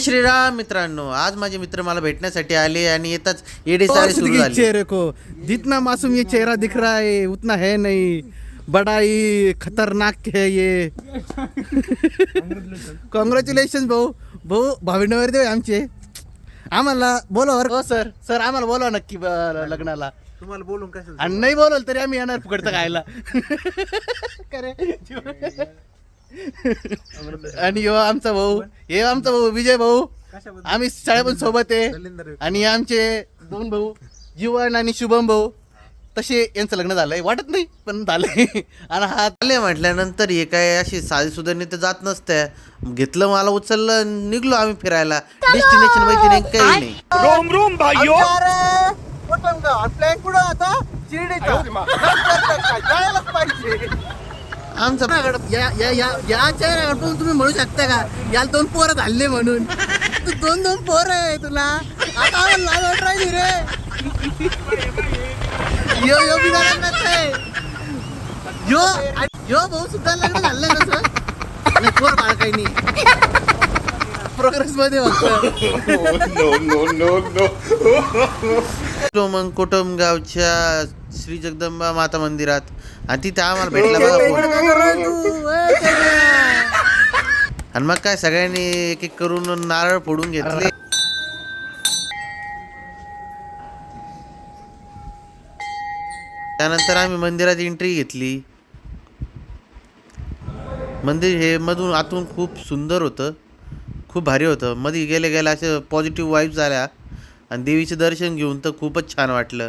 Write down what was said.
श्रीराम मित्रांनो आज माझे मित्र मला भेटण्यासाठी आले आणि येताच येडे सारे सुरू झाले. चेहरे को. जितना मासूम ये चेहरा दिख रहा है उतना है नहीं. बड़ा ही खतरनाक है ये. कॉंग्रॅच्युलेशन भाऊ. भाऊ भाविंडवर देव आमचे. आम्हाला बोलवा बरं. हो सर. सर आम्हाला बोलवा नक्की ब- लग्नाला. तुम्हाला बोलून कसं आणि नाही बोलवलं तरी आम्ही येणार फुकटचं खायला. खरे. आणि यो आमचा भाऊ हे आमचा भाऊ विजय भाऊ कशाबद्दल? आम्ही शाळे पण सोबत आहे. आणि आमचे दोन भाऊ जीवन आणि शुभम भाऊ तसे यांचं लग्न झालंय. वाटत नाही पण झालंय. आणि हा आले म्हटल्यानंतर हे काय अशी साधी सुधारणी तर जात नसते. घेतलं मला उचललं निघलो आम्ही फिरायला. डेस्टिनेशन माहिती नाही काही नाही. आपल्या कुठं आता आमचा या या या या चेहऱ्याकडून तुम्ही म्हणू शकता का? याला दोन पोरं झाले म्हणून. तू दोन दोन पोरं आहे तुला. आता आम्हाला राहिली रे. यो यो बी यो यो भाऊ सुद्धा लग्न झालं कसं पोर बाळ काही नाही प्रोग्रेस मध्ये कोटम गावच्या श्री जगदंबा माता मंदिरात. आणि तिथे आम्हाला भेटला बघा आणि मग काय सगळ्यांनी एक एक करून नारळ फोडून घेतले. त्यानंतर आम्ही मंदिरात एंट्री घेतली. मंदिर हे मधून आतून खूप सुंदर होतं. खूप भारी होतं. मध्ये गेले गेले असे पॉझिटिव्ह वाईब्स आल्या. आणि देवीचं दर्शन घेऊन तर खूपच छान वाटलं.